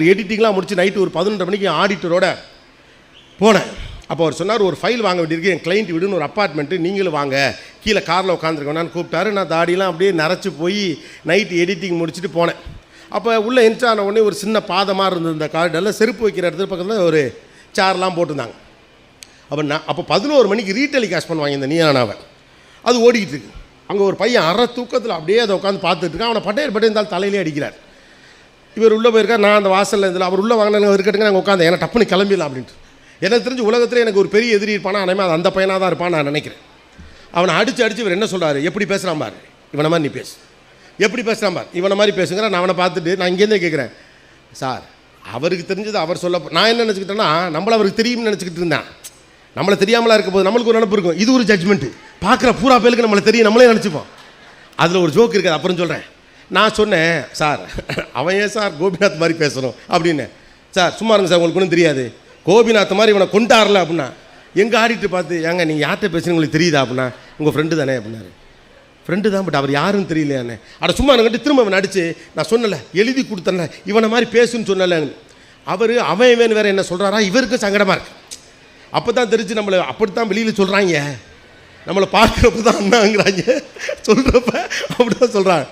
ஒரு எடிட்டிங்லாம் முடிச்சு நைட்டு ஒரு பதினொன்றரை மணிக்கு ஆடிட்டரோட போனேன். அப்போ அவர் சொன்னார் ஒரு ஃபைல் வாங்க வேண்டியிருக்கு என் கிளைண்ட் வீடுன்னு ஒரு அப்பார்ட்மெண்ட்டு நீங்களும் வாங்க. கீழே காரில் உட்காந்துருக்கோன்னு கூப்பிட்டாரு நான் தாடிலாம் அப்படியே நரைச்சி போய் நைட்டு எடிட்டிங் முடிச்சுட்டு போனேன். அப்போ உள்ளே என்ட்ரு ஆன உடனே ஒரு சின்ன பாதமாக இருந்தது இந்த கார்டெல்லாம் செருப்பு வைக்கிற இடத்துல பக்கத்தில் ஒரு சேர்லாம் போட்டிருந்தாங்க. அப்போ நான் அப்போ பதினோரு மணிக்கு ரீடெலிகாஸ்ட் பண்ணுவாங்க இந்த நீயானாவை. அது ஓடிக்கிட்டு இருக்கு. அங்கே ஒரு பையன் அரை தூக்கத்தில் அப்படியே அதை உட்காந்து பார்த்துட்டு இருக்கான். அவனை பட்டையர் பட்டையிருந்தால் தலையிலே அடிக்கிறார். இவர் உள்ளே போயிருக்கார் நான் அந்த வாசலில் இதில் அவர் உள்ளே வாங்கினாங்க இருக்கட்டுங்க நாங்கள் உட்காந்து ஏன்னா டப்புன்னு கிளம்பிடலாம் அப்படின்ட்டு. எனக்கு தெரிஞ்சு உலகத்தில் எனக்கு ஒரு பெரிய எதிரி இருப்பானா அதே அது அந்த பையனாக தான் இருப்பான்னு நான் நினைக்கிறேன். அவனை அடித்து அடித்து இவர் என்ன சொல்கிறாரு எப்படி பேசுகிறான் பாரு இவனை மாதிரி நீ பேசு. எப்படி பேசுகிறான் பார் இவனை மாதிரி பேசுங்கிற நான் அவனை பார்த்துட்டு நான் இங்கேருந்தே கேட்குறேன் சார் அவருக்கு தெரிஞ்சது அவர் சொல்ல நான் என்ன நினச்சிக்கிட்டேன்னா நம்மளை அவருக்கு தெரியும்னு நினச்சிக்கிட்டு இருந்தேன். நம்மளை தெரியாமலா இருக்க போது நம்மளுக்கு ஒரு நினப்பு இருக்கும். இது ஒரு ஜட்மெண்ட்டு பார்க்குற பூரா பேருக்கு நம்மளை தெரியும் நம்மளே நினச்சிப்போம். அதில் ஒரு ஜோக் இருக்காது அப்புறம் சொல்கிறேன் நான் சொன்னேன் சார் அவன் ஏன் சார் கோபிநாத் மாதிரி பேசணும்? அப்படின்னு. சார் சும்மா இருங்க சார் உங்களுக்கு ஒன்றும் தெரியாது. கோபிநாத் மாதிரி இவனை கொண்டாடல அப்படின்னா எங்கே ஆடிட்டு பார்த்து ஏங்க நீங்கள் யார்கிட்ட பேசுறீங்க உங்களுக்கு தெரியுதா அப்படின்னா உங்கள் ஃப்ரெண்டு தானே அப்படின்னாரு. ஃப்ரெண்டு தான் பட் அவர் யாருன்னு தெரியலையானே அட சும்மா இருந்துட்டு திரும்ப அவன் நடிச்சு நான் சொன்னல எழுதி கொடுத்தல இவனை மாதிரி பேசுன்னு சொன்னல அவர் அவன் இவன் வேற என்ன சொல்கிறாரா இவருக்கு சங்கடமாக இருக்கு. அப்போ தான் தெரிஞ்சு நம்மளை அப்படித்தான் வெளியில் சொல்கிறாங்க நம்மளை பார்க்குறப்ப தான் அண்ணாங்கிறாங்க. சொல்கிறப்ப அப்படி தான் சொல்கிறாங்க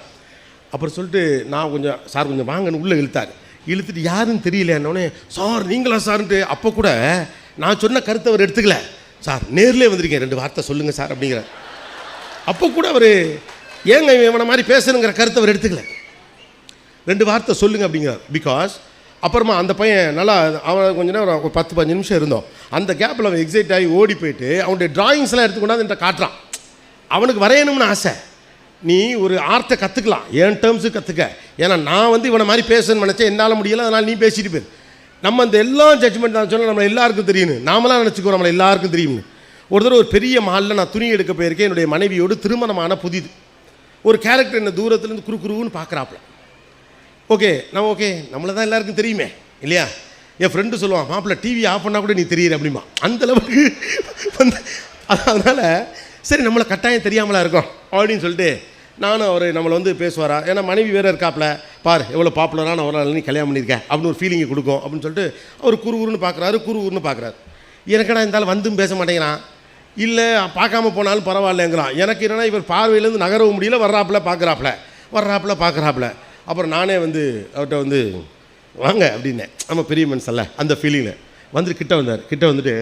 அப்புறம் சொல்லிட்டு நான் கொஞ்சம் சார் கொஞ்சம் வாங்கன்னு உள்ளே இழுத்தார். இழுத்துட்டு யாருன்னு தெரியல என்னோடனே சார் நீங்களா சார்ன்ட்டு அப்போ கூட நான் சொன்ன கருத்தை அவர் எடுத்துக்கல. சார் நேர்லேயே வந்திருக்கேன் ரெண்டு வார்த்தை சொல்லுங்கள் சார் அப்படிங்கிற அப்போ கூட அவர் ஏங்க இவனை மாதிரி பேசணுங்கிற கருத்தை அவர் எடுத்துக்கல. ரெண்டு வார்த்தை சொல்லுங்க அப்படிங்கிறார். பிகாஸ் அப்புறமா அந்த பையன் நல்லா அவன் கொஞ்ச நேரம் ஒரு பத்து பதினஞ்சு நிமிஷம் இருந்தோம். அந்த கேப்பில் அவன் எக்ஸைட் ஆகி ஓடி போயிட்டு அவனுடைய டிராயிங்ஸ்லாம் எடுத்துக்கொண்டாந்து என்கிட்ட காட்டுறான். அவனுக்கு வரையணும்னு ஆசை. நீ ஒரு ஆர்ட்டை கற்றுக்கலாம் என் டேர்ம்ஸு கற்றுக்க ஏன்னா நான் வந்து இவனை மாதிரி பேசணும்னு நினச்சேன். என்னால் முடியல. அதனால் நீ பேசிட்டு போயிரு. நம்ம அந்த எல்லா ஜட்ஜ்மெண்ட் தான் சொன்னால் நம்ம எல்லாருக்கும் தெரியும் நாமளாம் நினச்சிக்கோ நம்மளை எல்லாருக்கும் தெரியும்னு. ஒரு தடவை ஒரு பெரிய மாலில் நான் துணி எடுக்க போயிருக்கேன். என்னுடைய மனைவியோடு திருமணமான புதிது. ஒரு கேரக்டர் என்ன தூரத்துலேருந்து குறு குருன்னு பார்க்குறாப்புல ஓகே நான் ஓகே நம்மளை தான் எல்லாருக்கும் தெரியுமே. இல்லையா? என் ஃப்ரெண்டு சொல்லுவான் மாப்பிள்ள டிவி ஆஃப் பண்ணால் கூட நீ தெரியுற அப்படிமா அந்த அளவுக்கு வந்து அதனால் சரி நம்மளை கட்டாயம் தெரியாமலாம் இருக்கோம் அப்படின்னு சொல்லிட்டு நானும் அவர் நம்மளை வந்து பேசுவாரா? ஏன்னா மனைவி வேறு இருக்காப்புல பார் எவ்வளோ பாப்புலரான ஒரு நீ கல்யாணம் பண்ணியிருக்கேன் அப்படின்னு ஒரு ஃபீலிங்கை கொடுக்கும் அப்படின்னு சொல்லிட்டு அவர் குறுகுறுன்னு பார்க்குறாரு குறுகுறுன்னு பார்க்குறாரு எனக்கடா இருந்தாலும் வந்தும் பேச மாட்டேங்கிறான்? இல்லை பார்க்காம போனாலும் பரவாயில்லைங்கிறான். எனக்கு என்னென்னா இவர் பார்வையிலேருந்து நகரவும் முடியல வர்றாப்புல பார்க்குறாப்புல வர்றாப்புல பார்க்குறாப்புல அப்புறம் நானே வந்து அவர்கிட்ட வந்து வாங்க அப்படின்னேன் நம்ம பெரிய மனுஷல்ல அந்த ஃபீலிங்கில் வந்துட்டு கிட்ட வந்தார். கிட்ட வந்துட்டு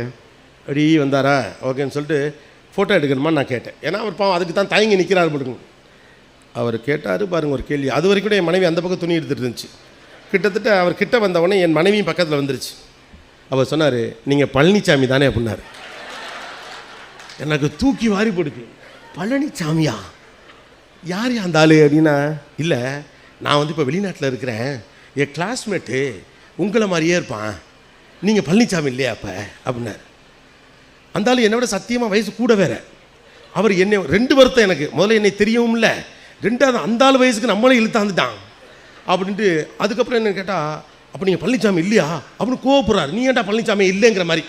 அப்படி வந்தாரா? ஓகேன்னு சொல்லிட்டு ஃபோட்டோ எடுக்கணுமான்னு நான் கேட்டேன். ஏன்னா அவர் பாவம் அதுக்கு தான் தயங்கி நிற்கிறாரு போட்டுங்க அவர் கேட்டார் பாருங்கள் ஒரு கேள்வி. அது வரைக்கும் கூட என் மனைவி அந்த பக்கம் துணி எடுத்துட்டு இருந்துச்சு. கிட்டத்தட்ட அவர் கிட்ட வந்தவொடனே என் மனைவியும் பக்கத்தில் வந்துருச்சு. அவர் சொன்னார் நீங்கள் பழனிசாமி தானே? அப்படின்னாரு. எனக்கு தூக்கி வாரி போடுது பழனிசாமியா யார் அந்த ஆள்? அப்படின்னா இல்லை நான் வந்து இப்போ வெளிநாட்டில் இருக்கிறேன். என் கிளாஸ்மேட்டு உங்களை மாதிரியே இருப்பான். நீங்கள் பழனிசாமி இல்லையா அப்போ? அப்படின்னாரு. அந்தாலும் என்னை விட சத்தியமாக வயசு கூட வேற. அவர் என்னை ரெண்டு வருத்தம் எனக்கு. முதல்ல என்னை தெரியவும் இல்லை ரெண்டாவது அந்த ஆள் வயசுக்கு நம்மளே இழுத்தாந்துட்டான். அப்படின்ட்டு அதுக்கப்புறம் என்ன கேட்டால் அப்போ நீங்கள் பழனிசாமி இல்லையா? அப்படின்னு கோவப்படுறாரு. நீ ஏன்டா பழனிசாமி இல்லைங்கிற மாதிரி?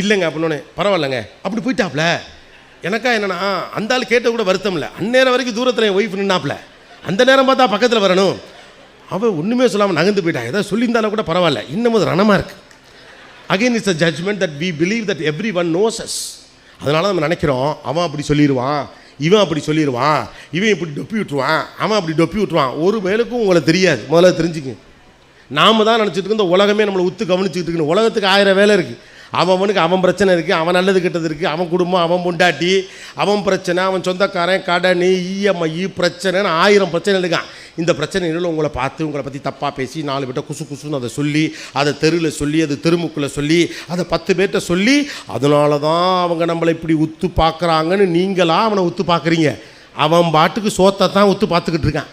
இல்லைங்க அப்படின்னோடனே பரவாயில்லைங்க அப்படி போயிட்டாப்ல. எனக்கா என்னன்னா அந்த ஆள் கேட்ட கூட வருத்தம் இல்லை. அந்நேரம் வரைக்கும் தூரத்தில் என் ஒய்ஃப் நின்னாப்ல. அந்த நேரம் பார்த்தா பக்கத்தில் வரணும். அவன் ஒன்றுமே சொல்லாமல் நகர்ந்து போயிட்டான் ஏதாவது சொல்லியிருந்தாலும் கூட பரவாயில்ல. இன்னும் ரணமாக இருக்குது again it's a judgement that we believe that everyone knows us அதனால நம்ம நினைக்கிறோம் அவன் அப்படி சொல்லிடுவான் இவன் அப்படி சொல்லிடுவான் இவன் இப்படி டொப்பி விட்டுருவான் அவன் அப்படி டொப்பி விட்டுருவான். ஒரு வேலுக்கும் உங்களை தெரியாது. முதல்ல தெரிஞ்சுங்க நாம தான் நினச்சிட்டு இருக்கோம் இந்த உலகமே நம்மளை உத்து கவனிச்சுட்டு இருக்கணும் உலகத்துக்கு ஆயிரம் வேலை இருக்குது அவனுக்கு அவன் பிரச்சனை இருக்குது அவன் நல்லது கெட்டது இருக்குது அவன் குடும்பம் அவன் முண்டாட்டி அவன் பிரச்சனை அவன் சொந்தக்காரன் கடன் இஎம்ஐ பிரச்சனைன்னு ஆயிரம் பிரச்சனை இருக்கான் இந்த பிரச்சனைகள் உங்களை பார்த்து உங்களை பற்றி தப்பாக பேசி நாலு பேர்ட்ட குசு குசுன்னு அதை சொல்லி அதை தெருவில் சொல்லி அது தெருமுக்கில் சொல்லி அதை பத்து பேர்கிட்ட சொல்லி அதனால தான் அவங்க நம்மளை இப்படி உத்து பார்க்குறாங்கன்னு நீங்களாக அவனை உத்து பார்க்குறீங்க. அவன் பாட்டுக்கு சோத்தை தான் உத்து பார்த்துக்கிட்டு இருக்கான்.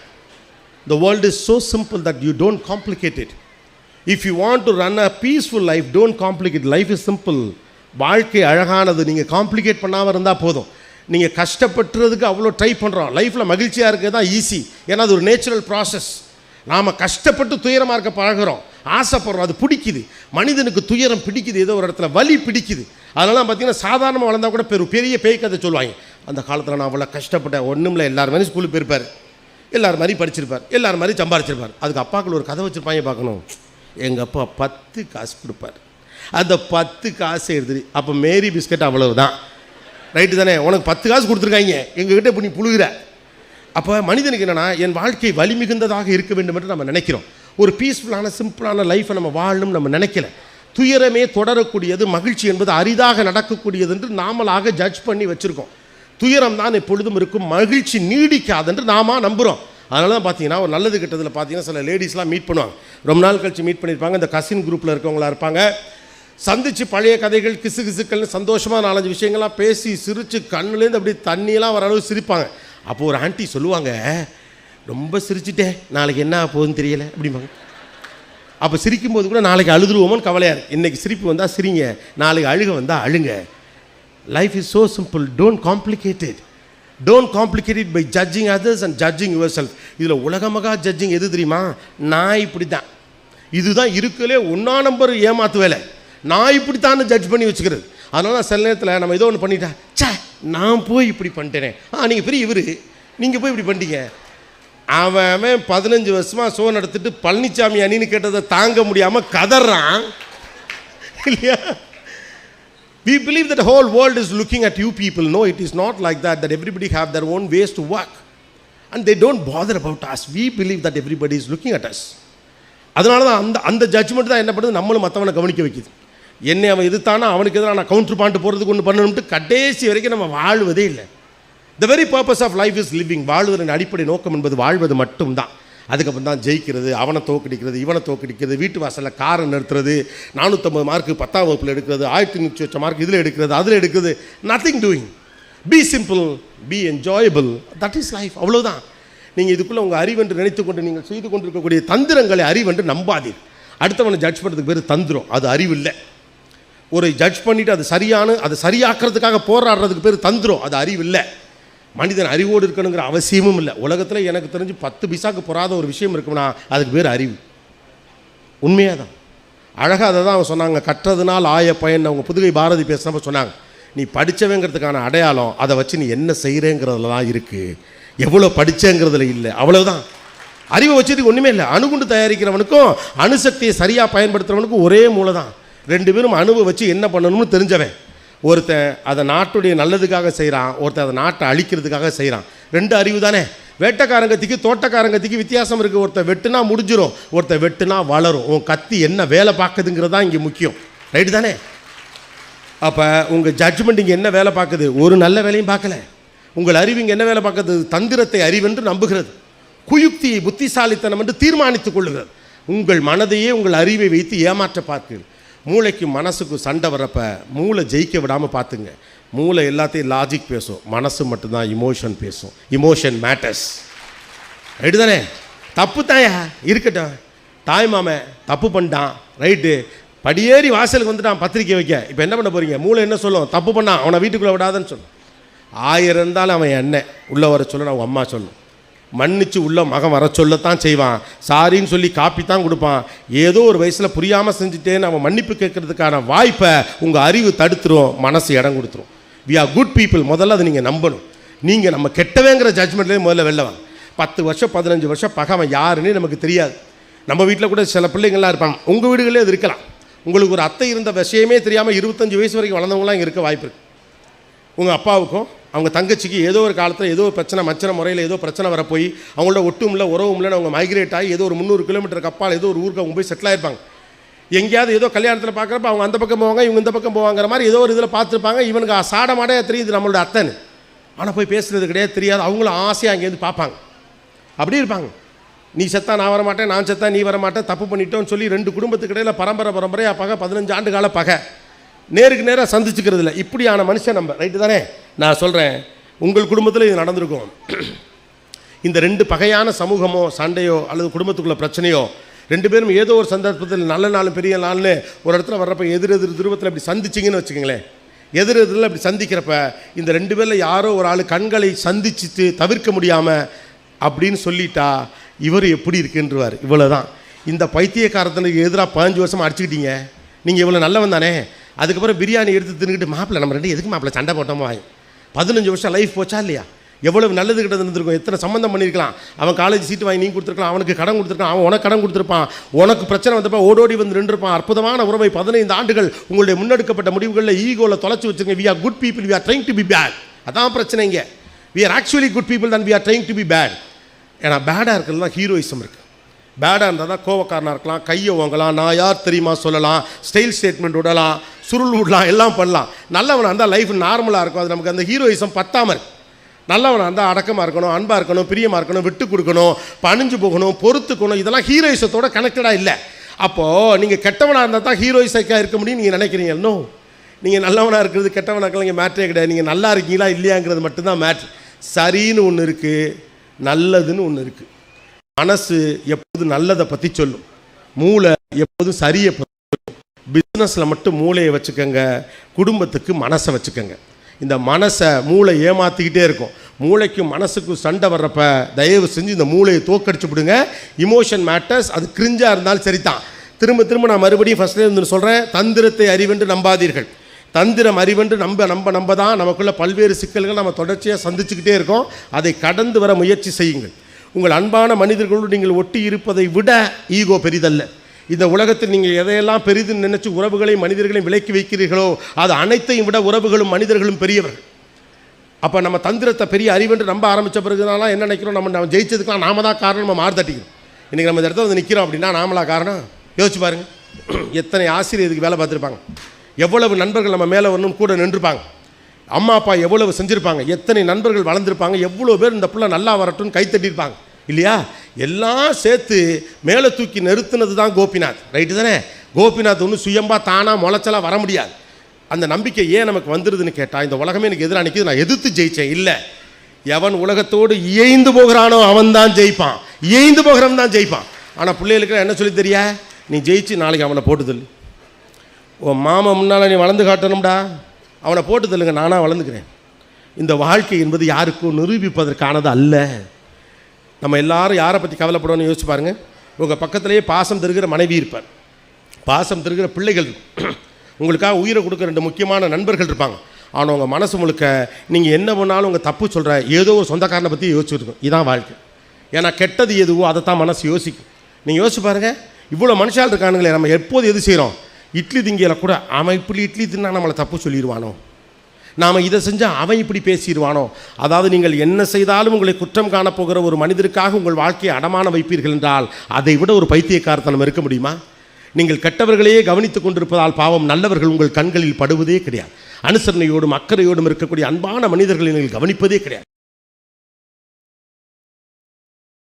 The world is so simple that you don't complicated if you want to run a peaceful life don't complicate life is simple வாழ்க்கை அழகானது. நீங்கள் காம்ப்ளிகேட் பண்ணாமல் இருந்தால் போதும். நீங்கள் கஷ்டப்பட்டுறதுக்கு அவ்வளோ ட்ரை பண்ணுறோம் லைஃப்பில் மகிழ்ச்சியாக இருக்கிறது தான் ஈஸி ஏன்னா அது ஒரு நேச்சுரல் ப்ராசஸ் நாம் கஷ்டப்பட்டு துயரமாக இருக்க பழகுறோம். ஆசைப்படுறோம். அது பிடிக்குது. மனிதனுக்கு துயரம் பிடிக்குது. ஏதோ ஒரு இடத்துல வலி பிடிக்குது. அதனால பார்த்தீங்கன்னா சாதாரணமாக வளர்ந்தா கூட பெரு பெரிய பேய் கதை சொல்லுவாங்க. அந்த காலத்தில் நான் அவ்வளோ கஷ்டப்பட்டேன். ஒன்றும் எல்லார் மாதிரி ஸ்கூலுக்கு போயிருப்பார். எல்லார் மாதிரி படிச்சிருப்பார். எல்லார் மாதிரி சம்பாரிச்சிருப்பார். அதுக்கு அப்பாக்கள் ஒரு கதை வச்சுருப்பாங்க பார்க்கணும். எங்கள் அப்பா பத்து காசு கொடுப்பார். அந்த பத்து காசு எடுத்துட்டு அப்போ மேரி பிஸ்கட் அவ்வளவுதான். ரைட்டு தானே? உனக்கு பத்து காசு கொடுத்துருக்காங்க. எங்ககிட்ட இப்போ நீ புழுகிற. அப்போ மனிதனுக்கு என்னென்னா என் வாழ்க்கை வலிமிகுந்ததாக இருக்க வேண்டும் என்று நம்ம நினைக்கிறோம். ஒரு பீஸ்ஃபுல்லான சிம்பிளான லைஃப்பை நம்ம வாழணும்னு நம்ம நினைக்கல. துயரமே தொடரக்கூடியது மகிழ்ச்சி என்பது அரிதாக நடக்கக்கூடியது என்று நாமளாக ஜட்ஜ் பண்ணி வச்சுருக்கோம். துயரம் தான் எப்பொழுதும் இருக்கும் மகிழ்ச்சி நீடிக்காதென்று நாம நம்புகிறோம் அதனால தான் பார்த்தீங்கன்னா ஒரு நல்லது கெட்டதில் பார்த்தீங்கன்னா சில லேடிஸ்லாம் மீட் பண்ணுவாங்க. ரொம்ப நாள் கழித்து மீட் பண்ணியிருப்பாங்க இந்த கசின் குரூப்பில் இருக்கவங்களா இருப்பாங்க. சந்தித்து பழைய கதைகள் கிசு கிசுக்கள்னு சந்தோஷமாக நாலஞ்சு விஷயங்கள்லாம் பேசி சிரித்து கண்ணுலேருந்து அப்படி தண்ணியெல்லாம் வர அளவு சிரிப்பாங்க. அப்போது ஒரு ஆண்டி சொல்லுவாங்க ரொம்ப சிரிச்சிட்டேன் நாளைக்கு என்ன போகுதுன்னு தெரியலை அப்படிம்பாங்க. அப்போ சிரிக்கும்போது கூட நாளைக்கு அழுதுருவோமோன்னு கவலையாக இன்றைக்கி சிரிப்பு வந்தால் சிரிங்க நாளைக்கு அழுக வந்தால் அழுங்க. Life is so simple don't complicated don't complicated by judging others and judging your self இதில் உலகமகா ஜட்ஜிங் எது தெரியுமா? நான் இப்படி தான் இதுதான் இருக்கலே ஒன்றா நம்பர் ஏமாத்து வேலை நான் இப்படித்தான் ஜட்ஜ் பண்ணி வச்சுக்கிறது. அதனால சில நேரத்தில் நம்ம ஏதோ ஒன்று பண்ணிட்டேன் ச்சே நான் போய் இப்படி பண்ணிட்டேனே. ஆ நீங்கள் பெரிய இவர். நீங்கள் போய் இப்படி பண்ணிட்டீங்க. அவன் அவன் பதினஞ்சு வருஷமாக ஷோ நடத்திட்டு பழனிசாமி அணின்னு கேட்டதை தாங்க முடியாமல் கதறான். இல்லையா? We believe that the whole world is looking at you people. No, it is not like that, that everybody have their own ways to work. And they don't bother about us. We believe that everybody is looking at us. அதனால தான் அந்த அந்த judgement தான் என்ன பண்ணுது நம்மளும் மற்றவனை கவனிக்க வைக்குது என்னை அவன் எதிர்த்தானா அவனுக்கு எதிராக நான் கவுண்டர் பாயிண்ட் போகிறதுக்கு ஒன்று பண்ணணும்ட்டு கடைசி வரைக்கும் நம்ம வாழ்வதே இல்லை the very purpose of life is living வாழ்வதன் அடிப்படை நோக்கம் என்பது வாழ்வது மட்டும்தான் அதுக்கப்புறம் தான் ஜெயிக்கிறது அவனை தோக்கடிக்கிறது இவனை தோக்கடிக்கிறது வீட்டு வாசலில் காரை நிறுத்துறது நானூற்றம்பது மார்க்கு பத்தாம் வகுப்பில் எடுக்கிறது ஆயிரத்தி நூற்றி வச்ச மார்க் இதில் எடுக்கிறது அதில் எடுக்கிறது nothing doing be simple be enjoyable that is life அவ்வளோதான் நீங்கள் இதுக்குள்ளே உங்கள் அறிவென்று நினைத்து கொண்டு நீங்கள் செய்து கொண்டிருக்கக்கூடிய தந்திரங்களை அறிவென்று நம்பாதீர். அடுத்தவனை ஜட்ஜ் பண்ணுறதுக்கு பேர் தந்திரம். அது அறிவு இல்லை. ஒரு ஜட்ஜ் பண்ணிவிட்டு அது சரியான அதை சரியாக்குறதுக்காக போராடுறதுக்கு பேர் தந்திரம். அது அறிவு இல்லை. மனிதன் அறிவோடு இருக்கணுங்கிற அவசியமும் இல்லை. உலகத்தில் எனக்கு தெரிஞ்சு பத்து பைசாக்கு பொறாத ஒரு விஷயம் இருக்கும்னா அதுக்கு பேர் அறிவு. உண்மையாக தான் அழகாக அதை தான் அவங்க சொன்னாங்க. கற்றதுனால் ஆய பயன் அவங்க புதுகை பாரதி பேசுனப்ப சொன்னாங்க. நீ படித்தவங்கிறதுக்கான அடையாளம் அதை வச்சு நீ என்ன செய்கிறேங்கிறதுல தான் இருக்குது எவ்வளோ படித்தேங்கிறதுல இல்லை. அவ்வளோதான் அறிவை வச்சதுக்கு ஒன்றுமே இல்லை. அணுகுண்டு தயாரிக்கிறவனுக்கும் அணுசக்தியை சரியாக பயன்படுத்துகிறவனுக்கும் ஒரே மூளை தான் ரெண்டு பேரும் அணுவை வச்சு என்ன பண்ணணும்னு தெரிஞ்சவன். ஒருத்தன் அதை நாட்டுடைய நல்லதுக்காக செய்கிறான் ஒருத்தன் அதை நாட்டை அழிக்கிறதுக்காக செய்கிறான் ரெண்டு அறிவு தானே. வேட்டைக்காரங்கத்திக்கு தோட்டக்காரங்கத்திக்கு வித்தியாசம் இருக்குது ஒருத்தன் வெட்டுனா முடிஞ்சிடும் ஒருத்தன் வெட்டுனா வளரும். உன் கத்தி என்ன வேலை பார்க்குதுங்கிறது தான் இங்கே முக்கியம். ரைட்டு தானே? அப்போ உங்கள் ஜட்ஜ்மெண்ட் இங்கே என்ன வேலை பார்க்குது? ஒரு நல்ல வேலையும் பார்க்கல. உங்கள் அறிவு இங்கே என்ன வேலை பார்க்குது? தந்திரத்தை அறிவென்று நம்புகிறது. குயுக்தியை புத்திசாலித்தனம் என்று தீர்மானித்துக் கொள்ளுகிறது. உங்கள் மனதையே உங்கள் அறிவை வைத்து ஏமாற்ற பார்க்கிறீர்கள். மூளைக்கும் மனசுக்கு சண்டை வரப்ப மூளை ஜெயிக்க விடாமல் பார்த்துங்க. மூளை எல்லாத்தையும் லாஜிக் பேசும். மனசு மட்டும்தான் இமோஷன் பேசும். இமோஷன் மேட்டர்ஸ் ரைட்டு தானே தப்பு தாயா இருக்கட்டும். தாய் மாமன் தப்பு பண்ணிட்டான். ரைட்டு படியேறி வாசலுக்கு வந்துட்டான் பத்திரிக்கை வைக்க. இப்போ என்ன பண்ண போகிறீங்க மூளை என்ன சொல்லும்? தப்பு பண்ணான். அவனை வீட்டுக்குள்ளே விடாதன்னு சொல்லும். ஆயிரம் இருந்தாலும் அவன் என்ன? உள்ளே வர சொல்ல அவங்க அம்மா சொல்லும். மன்னிச்சு உள்ள மகன் வர சொல்லத்தான் செய்வான். சாரின்னு சொல்லி காப்பி தான் கொடுப்பான். ஏதோ ஒரு வயசில் புரியாமல் செஞ்சுட்டேன்னு அவன் மன்னிப்பு கேட்கறதுக்கான வாய்ப்பை உங்கள் அறிவு தடுத்துரும் மனசு இடம் கொடுத்துரும். வி ஆர் குட் பீப்புள் முதல்ல அதை நீங்கள் நம்பணும். நீங்கள் நம்ம கெட்டவேங்கிற ஜட்ஜ்மெண்ட்லேயே முதல்ல வெளில பத்து வருஷம் பதினஞ்சு வருஷம் பகவன் யாருன்னே நமக்கு தெரியாது. நம்ம வீட்டில் கூட சில பிள்ளைங்கள்லாம் இருப்பாங்க. உங்கள் வீடுகளே அது இருக்கலாம். உங்களுக்கு ஒரு அத்தை இருந்த விஷயமே தெரியாமல் இருபத்தஞ்சி வயசு வரைக்கும் வளர்ந்தவங்களாம் இங்கே இருக்க வாய்ப்பு இருக்குது உங்கள் அப்பாவுக்கும் அவங்க தங்கச்சிக்கு ஏதோ ஒரு காலத்தில் ஏதோ ஒரு பிரச்சனை மச்சன முறையில் ஏதோ பிரச்சனை வரப்போய் அவங்களோட ஒட்டும் இல்லை உறவும் இல்லைன்னு அவங்க மைக்ரேட் ஆகி ஏதோ ஒரு முந்நூறு கிலோமீட்டருக்கு கப்பால் ஏதோ ஒரு ஊருக்கு அவங்க போய் செட்டில் ஆயிருப்பாங்க. எங்கேயாவது ஏதோ கல்யாணத்தில் பார்க்குறப்ப அவங்க அந்த பக்கம் போவாங்க இவங்க இந்த பக்கம் போவாங்கிற மாதிரி ஏதோ ஒரு இதில் பார்த்துருப்பாங்க. இவனுக்கு சாட மாடையாக தெரியுது நம்மளோட அத்தைன்னு. ஆனால் போய் பேசுறது கிடையாது தெரியாது. அவங்களும் ஆசையாக அங்கேருந்து பார்ப்பாங்க. அப்படி இருப்பாங்க. நீ செத்தா நான் வர மாட்டேன் நான் செத்தா நீ வர மாட்டேன் தப்பு பண்ணிட்டோன்னு சொல்லி ரெண்டு குடும்பத்துக்கு இடையில பரம்பரை பரம்பரையாக பகை பதினஞ்சு ஆண்டு கால பகை. நேருக்கு நேராக சந்திச்சுக்கிறது இல்லை இப்படியான மனுஷன் நம்ம ரைட்டு தானே? நான் சொல்கிறேன் உங்கள் குடும்பத்தில் இது நடந்திருக்கும். இந்த ரெண்டு பகையான சமூகமோ சண்டையோ அல்லது குடும்பத்துக்குள்ள பிரச்சனையோ ரெண்டு பேரும் ஏதோ ஒரு சந்தர்ப்பத்தில் நல்ல நாளும் பெரிய நாள்னு ஒரு இடத்துல வர்றப்ப எதிர் எதிர் துருவத்தில் இப்படி சந்திச்சிங்கன்னு வச்சுக்கோங்களேன். எதிர் எதிரில் இப்படி சந்திக்கிறப்ப இந்த ரெண்டு பேரில் யாரோ ஒரு ஆள் கண்களை சந்திச்சுட்டு தவிர்க்க முடியாமல் அப்படின்னு சொல்லிட்டா இவர் எப்படி இருக்குன்றவார். இவ்வளோ தான் இந்த பைத்தியக்காரத்தனுக்கு எதிராக பதினஞ்சு வருஷமாக அடிச்சுக்கிட்டீங்க. நீங்கள் இவ்வளோ நல்லவன் தானே. அதுக்கப்புறம் பிரியாணி எடுத்து தின்னுக்கிட்டு மாப்பிள்ளை நம்ம ரெண்டு எதுக்கு மாப்பிள்ளை சண்டை போட்டோமா? வாங்க பதினஞ்சு வருஷம் லைஃப் போச்சா இல்லையா? எவ்வளவு நல்லது கிட்ட இருந்திருக்கும். எத்தனை சம்மந்தம் பண்ணியிருக்கலாம். அவன் காலேஜ் சீட்டு வாங்கி நீ கொடுத்துருக்கலாம். அவனுக்கு கடன் கொடுத்துருக்கான் அவன் உனக்கு கடன் கொடுத்துருப்பான். உனக்கு பிரச்சனை வந்தப்ப ஓடோடி வந்து நின்றுருப்பான். அற்புதமான உறவை பதினைந்து ஆண்டுகள் உங்களுடைய முன்னெடுக்கப்பட்ட முடிவுகளில் ஈகோவில் தொலைச்சி வச்சுருங்க we are good people we are trying to be bad அதான் பிரச்சனைங்க we are actually good people than we are trying to be bad ஏன்னா பேடாக இருக்கிறது தான் ஹீரோயிசம் இருக்குது பேடாக இருந்தால் தான் கோவக்காரனாக இருக்கலாம் கையை ஓங்கலாம் நான் யார் தெரியுமா சொல்லலாம் ஸ்டைல் ஸ்டேட்மெண்ட் விடலாம் சுருள் விடலாம் எல்லாம் பண்ணலாம். நல்லவனாக இருந்தால் லைஃப் நார்மலாக இருக்கும். அது நமக்கு அந்த ஹீரோயிசம் பத்தாமல் இருக்கு. நல்லவனாக இருந்தால் அடக்கமாக இருக்கணும் அன்பாக இருக்கணும் பிரியமாக இருக்கணும் விட்டு கொடுக்கணும் பணிஞ்சு போகணும் பொறுத்துக்கணும். இதெல்லாம் ஹீரோயிசத்தோட கனெக்டடாக இல்லை. அப்போது நீங்கள் கெட்டவனாக இருந்தால் தான் ஹீரோயிசக்காக இருக்க முடியும் நீங்கள் நினைக்கிறீங்க? இன்னும் நீங்கள் நல்லவனாக இருக்கிறது கெட்டவனாக்கெல்லாம் இங்கே மேட்ரே கிடையாது. நீங்கள் நல்லா இருக்கீங்களா இல்லையாங்கிறது மட்டும்தான் மேட்ரு சரின்னு ஒன்று இருக்குது நல்லதுன்னு ஒன்று இருக்குது மனசு எப் நல்லதை பற்றி சொல்லும். மூளை எப்போதும் சரியை பற்றி சொல்லும். பிஸ்னஸில் மட்டும் மூளையை வச்சுக்கோங்க. குடும்பத்துக்கு மனசை வச்சுக்கோங்க. இந்த மனசை மூளை ஏமாற்றிக்கிட்டே இருக்கும். மூளைக்கும் மனசுக்கும் சண்டை வர்றப்ப தயவு செஞ்சு இந்த மூளையை தோக்கடிச்சு விடுங்க. இமோஷன் மேட்டர்ஸ் அது கிரிஞ்சாக இருந்தாலும் சரிதான். திரும்ப திரும்ப நான் மறுபடியும் ஃபஸ்ட்லேயே இருந்து சொல்கிறேன் தந்திரத்தை அறிவென்று நம்பாதீர்கள். தந்திரம் அறிவென்று நம்ப நம்ப நம்ப தான் நமக்குள்ள பல்வேறு சிக்கல்கள் நம்ம தொடர்ச்சியாக சந்திச்சுக்கிட்டே இருக்கோம். அதை கடந்து வர முயற்சி செய்யுங்கள். உங்கள் அன்பான மனிதர்களோடு நீங்கள் ஒட்டி இருப்பதை விட ஈகோ பெரிதல்ல. இந்த உலகத்தில் நீங்கள் எதையெல்லாம் பெரிதுன்னு நினைச்சு உறவுகளையும் மனிதர்களையும் விலக்கி வைக்கிறீர்களோ அது அனைத்தையும் விட உறவுகளும் மனிதர்களும் பெரியவர்கள். அப்போ நம்ம தந்திரத்தை பெரிய அறிவென்று நம்ப ஆரம்பித்த பிறகுனாலாம் என்ன நினைக்கிறோம்? நம்ம நம்ம ஜெயிச்சதுக்கெலாம் நாம தான் காரணம் நம்ம மாறுதட்டிக்கிறோம் இன்றைக்கி நம்ம இந்த இடத்துல வந்து நிற்கிறோம் அப்படின்னா நாமளா காரணம்? யோசிச்சு பாருங்க. எத்தனை ஆசிரியர் இதுக்கு வேலை பார்த்துருப்பாங்க. எவ்வளவு நண்பர்கள் நம்ம மேலே வரணும் கூட நின்றுப்பாங்க. அம்மா அப்பா எவ்வளவு செஞ்சுருப்பாங்க? எத்தனை நண்பர்கள் வளர்ந்துருப்பாங்க? எவ்வளோ பேர் இந்த பிள்ளை நல்லா வரட்டும்னு கைத்தட்டியிருப்பாங்க இல்லையா? எல்லாம் சேர்த்து மேலே தூக்கி நிறுத்தினது தான் கோபிநாத். ரைட்டு தானே? கோபிநாத் ஒன்றும் சுயம்பா தானாக முளைச்சலாக வர முடியாது. அந்த நம்பிக்கை ஏன் நமக்கு வந்துடுதுன்னு கேட்டால் இந்த உலகமே எனக்கு எதிராக நிற்கிது நான் எதிர்த்து ஜெயித்தேன் இல்லை. எவன் உலகத்தோடு இயைந்து போகிறானோ அவன் தான் ஜெயிப்பான். இயைந்து போகிறவன் தான் ஜெயிப்பான். ஆனால் பிள்ளைகளுக்கு என்ன சொல்லி தெரியா? நீ ஜெயிச்சு நாளைக்கு அவனை போட்டு ஓ உன் மாமா முன்னால் நீ வளர்ந்து காட்டணும்டா. அவனை போட்டு தள்ளுங்க நானாக வளர்ந்துக்கிறேன். இந்த வாழ்க்கை என்பது யாருக்கும் நிரூபிப்பதற்கானது அல்ல. நம்ம எல்லாரும் யாரை பற்றி கவலைப்படணும்னு யோசிச்சு பாருங்கள் உங்கள் பக்கத்திலேயே பாசம் தருகிற மனைவி இருப்பார். பாசம் தருகிற பிள்ளைகள் உங்களுக்காக உயிரை கொடுக்க ரெண்டு முக்கியமான நண்பர்கள் இருப்பாங்க. ஆனால் உங்கள் மனசு முழுக்க நீங்கள் என்ன பண்ணாலும் உங்கள் தப்பு சொல்கிற ஏதோ ஒரு சொந்தக்காரனை பற்றி யோசிச்சுருக்கும் இதுதான் வாழ்க்கை. ஏன்னா கெட்டது எதுவோ அதை தான் மனசு யோசிக்கும். நீங்கள் யோசிச்சு பாருங்கள் இவ்வளோ மனுஷால் இருக்கானுங்களே நம்ம எப்போது எது செய்கிறோம் இட்லி திங்கையில கூட அவன் இப்படி இட்லி தின்னா நம்மளை தப்பு சொல்லிடுவானோ? நாம் இதை செஞ்சால் அவன் இப்படி பேசிடுவானோ? அதாவது நீங்கள் என்ன செய்தாலும் உங்களை குற்றம் காணப்போகிற ஒரு மனிதருக்காக உங்கள் வாழ்க்கையை அடமான வைப்பீர்கள் என்றால் அதை விட ஒரு பைத்தியக்காரத்தனம் இருக்க முடியுமா? நீங்கள் கெட்டவர்களையே கவனித்துக் கொண்டிருப்பதால் பாவம் நல்லவர்கள் உங்கள் கண்களில் படுவதே கிடையாது. அனுசரணையோடும் அக்கறையோடும் இருக்கக்கூடிய அன்பான மனிதர்களை நீங்கள் கவனிப்பதே கிடையாது.